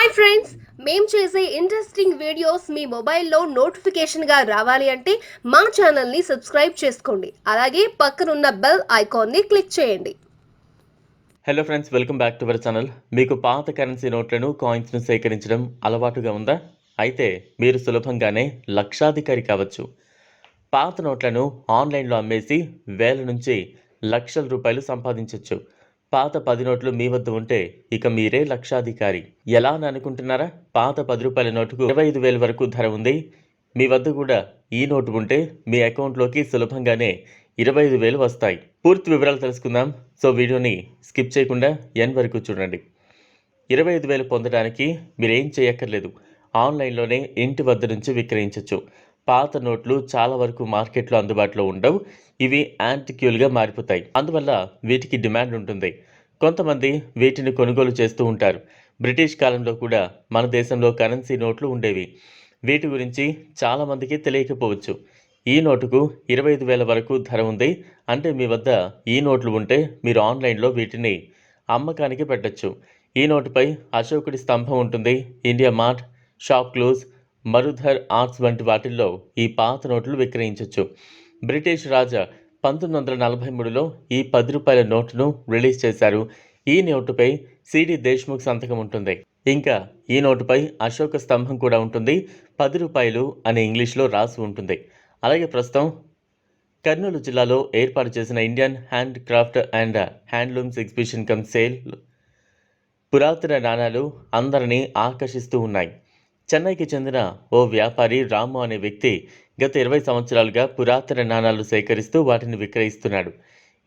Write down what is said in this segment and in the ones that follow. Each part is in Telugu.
హాయ్ ఫ్రెండ్స్ మేము చేసే ఇంట్రెస్టింగ్ వీడియోస్ మీ మొబైల్లో నోటిఫికేషన్గా రావాలి అంటే మా ఛానల్ని సబ్స్క్రైబ్ చేసుకోండి. అలాగే పక్కనున్న బెల్ ఐకాన్ని క్లిక్ చేయండి. Hello friends welcome back to our channel మీకు పాత కరెన్సీ నోట్లను కాయిన్స్ను సేకరించడం అలవాటుగా ఉందా? అయితే మీరు సులభంగానే లక్షాధికారి కావచ్చు. పాత నోట్లను ఆన్లైన్లో అమ్మేసి వేల నుంచి లక్షల రూపాయలు సంపాదించవచ్చు పాత పది నోట్లు మీ వద్ద ఉంటే ఇక మీరే లక్షాధికారి. ఎలా అని అనుకుంటున్నారా? పాత పది రూపాయల నోటుకు ఇరవై ఐదు వేల వరకు ధర ఉంది. మీ వద్ద కూడా ఈ నోటు ఉంటే మీ అకౌంట్లోకి సులభంగానే ఇరవై ఐదు వేలు వస్తాయి. పూర్తి వివరాలు తెలుసుకుందాం. సో వీడియోని స్కిప్ చేయకుండా ఎన్ వరకు చూడండి. ఇరవై ఐదు వేలు పొందడానికి మీరేం చేయక్కర్లేదు. ఆన్లైన్లోనే ఇంటి వద్ద నుంచి విక్రయించవచ్చు పాత నోట్లు చాలా వరకు మార్కెట్లో అందుబాటులో ఉండవు. ఇవి యాంటిక్యూల్గా మారిపోతాయి. అందువల్ల వీటికి డిమాండ్ ఉంటుంది. కొంతమంది వీటిని కొనుగోలు చేస్తూ ఉంటారు. బ్రిటిష్ కాలంలో కూడా మన దేశంలో కరెన్సీ నోట్లు ఉండేవి. వీటి గురించి చాలామందికి తెలియకపోవచ్చు. ఈ నోటుకు ఇరవై ఐదు వేల వరకు ధర ఉంది. అంటే మీ వద్ద ఈ నోట్లు ఉంటే మీరు ఆన్లైన్లో వీటిని అమ్మకానికి పెట్టచ్చు. ఈ నోటుపై అశోకుడి స్తంభం ఉంటుంది. IndiaMART ShopClues Marudhar arts వంటి వాటిల్లో ఈ పాత నోట్లు విక్రయించవచ్చు బ్రిటిష్ రాజా పంతొమ్మిది వందల నలభై మూడులో ఈ పది రూపాయల నోటును రిలీజ్ చేశారు. ఈ నోటుపై సిడి దేశ్ముఖ్ సంతకం ఉంటుంది. ఇంకా ఈ నోటుపై అశోక స్తంభం కూడా ఉంటుంది. పది రూపాయలు అని ఇంగ్లీష్లో రాసి ఉంటుంది. అలాగే ప్రస్తుతం కర్నూలు జిల్లాలో ఏర్పాటు చేసిన Indian hand craft and handlooms exhibition cum sale పురాతన నాణాలు అందరినీ ఆకర్షిస్తూ ఉన్నాయి. చెన్నైకి చెందిన ఓ వ్యాపారి రాము అనే వ్యక్తి గత ఇరవై సంవత్సరాలుగా పురాతన నాణాలు సేకరిస్తూ వాటిని విక్రయిస్తున్నాడు.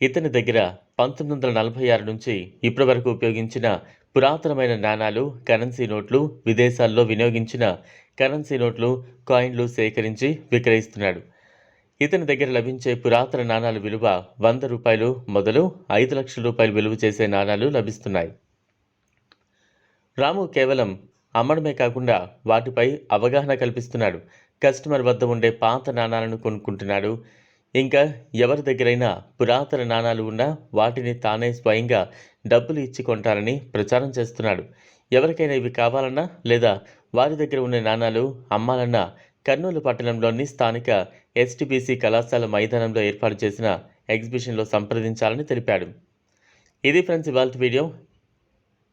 ఇతని దగ్గర పంతొమ్మిది వందల నలభై ఆరు నుంచి ఇప్పటి వరకు ఉపయోగించిన పురాతనమైన నాణాలు కరెన్సీ నోట్లు విదేశాల్లో వినియోగించిన కరెన్సీ నోట్లు కాయిన్లు సేకరించి విక్రయిస్తున్నాడు. ఇతని దగ్గర లభించే పురాతన నాణాల విలువ వంద రూపాయలు మొదలు ఐదు లక్షల రూపాయలు విలువ చేసే నాణాలు లభిస్తున్నాయి. రాము కేవలం అమ్మడమే కాకుండా వాటిపై అవగాహన కల్పిస్తున్నాడు. కస్టమర్ వద్ద ఉండే పాత నాణాలను కొనుక్కుంటున్నాడు. ఇంకా ఎవరి దగ్గరైనా పురాతన నాణాలు ఉన్నా వాటిని తానే స్వయంగా డబ్బులు ఇచ్చి కొంటారని ప్రచారం చేస్తున్నాడు. ఎవరికైనా ఇవి కావాలన్నా లేదా వారి దగ్గర ఉన్న నాణాలు అమ్మాలన్నా కర్నూలు పట్టణంలోని స్థానిక ఎస్టిబిసి కళాశాల మైదానంలో ఏర్పాటు చేసిన ఎగ్జిబిషన్లో సంప్రదించాలని తెలిపాడు. ఇది ఫ్రెండ్స్ ఇవాళ వీడియో.